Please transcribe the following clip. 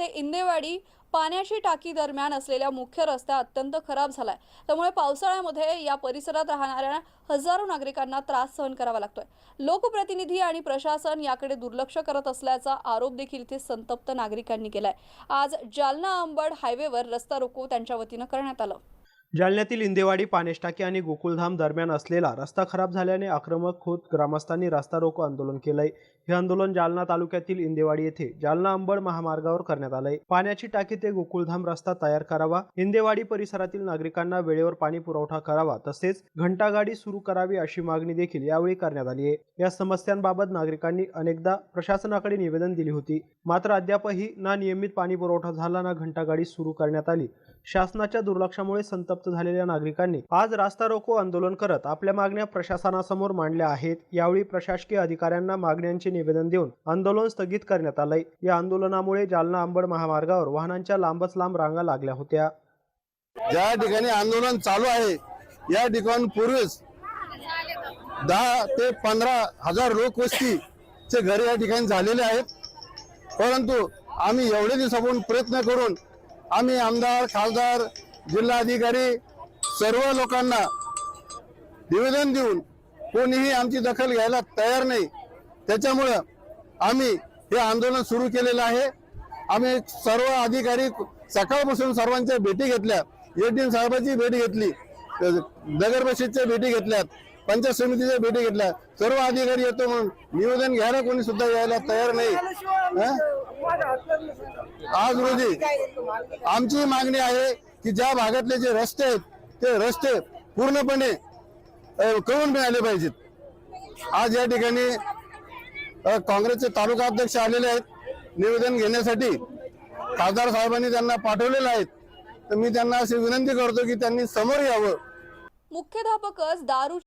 ते इंदेवाडी पाण्याची टाकी दरम्यान असलेल्या मुख्य रस्ता अत्यंत खराब झालाय. त्यामुळे पावसाळ्यामध्ये या परिसरात राहणाऱ्या हजारो नागरिकांना त्रास सहन करावा लागतोय. लोकप्रतिनिधी आणि प्रशासन याकडे दुर्लक्ष करत असल्याचा आरोप देखील इथे संतप्त नागरिकांनी केलाय. आज जालना अंबड हायवेवर रस्ता रोको त्यांच्या वतीनं करण्यात आलं. जालन्यातील इंदेवाडी पाणेष्टाकी आणि गोकुळधाम दरम्यान असलेला रस्ता खराब झाल्याने आक्रमक होत ग्रामस्थांनी रस्ता रोको आंदोलन केलंय. हे आंदोलन जालना तालुक्यातील इंदेवाडी येथे जालना अंबड महामार्गावर करण्यात आलंय. पाण्याची टाकी ते गोकुळधाम रस्ता तयार करावा इंदेवाडी परिसरातील नागरिकांना वेळेवर पाणी पुरवठा करावा तसेच घंटागाडी सुरू करावी अशी मागणी देखील यावेळी करण्यात आली आहे. या समस्यांबाबत नागरिकांनी अनेकदा प्रशासनाकडे निवेदन दिली होती. मात्र अद्यापही ना नियमित पाणी पुरवठा झाला ना घंटागाडी सुरू करण्यात आली. शासनाच्या दुर्लक्षामुळे संतप्त झालेल्या नागरिकांनी आज रास्ता रोको आंदोलन करत आपल्या मागण्या प्रशासनासमोर मांडल्या आहेत. यावेळी प्रशासकीय अधिकाऱ्यांना मागण्यांचे निवेदन देऊन आंदोलन स्थगित करण्यात आलंय या आंदोलनामुळे जालना अंबड महामार्गावर वाहनांच्या लांबच लांब रांगा लागल्या होत्या. ज्या ठिकाणी आंदोलन चालू आहे या ठिकाणी पूर्वीच दहा ते पंधरा हजार लोकवस्तीचे घर या ठिकाणी झालेले आहेत. परंतु आम्ही एवढे दिवसापासून प्रयत्न करून आम्ही आमदार खासदार जिल्हाधिकारी सर्व लोकांना निवेदन देऊन कोणीही आमची दखल घ्यायला तयार नाही. त्याच्यामुळं आम्ही हे आंदोलन सुरू केलेलं आहे. आम्ही सर्व अधिकारी सकाळपासून सर्वांच्या भेटी घेतल्या. एटीएम साहेबांची भेट घेतली. नगर परिषदच्या भेटी घेतल्यात. पंचायत समितीच्या भेटी घेतल्या सर्व अधिकारी येतो म्हणून निवेदन घ्यायला कोणी सुद्धा यायला तयार नाही. आज रोजी आमची मागणी आहे की ज्या भागातले जे रस्ते आहेत ते रस्ते पूर्णपणे करून मिळाले पाहिजेत. आज या ठिकाणी काँग्रेसचे तालुका अध्यक्ष आलेले आहेत. निवेदन घेण्यासाठी खासदार साहेबांनी त्यांना पाठवलेलं आहे. तर मी त्यांना अशी विनंती करतो की त्यांनी समोर यावं. मुख्याध्यापकच दारू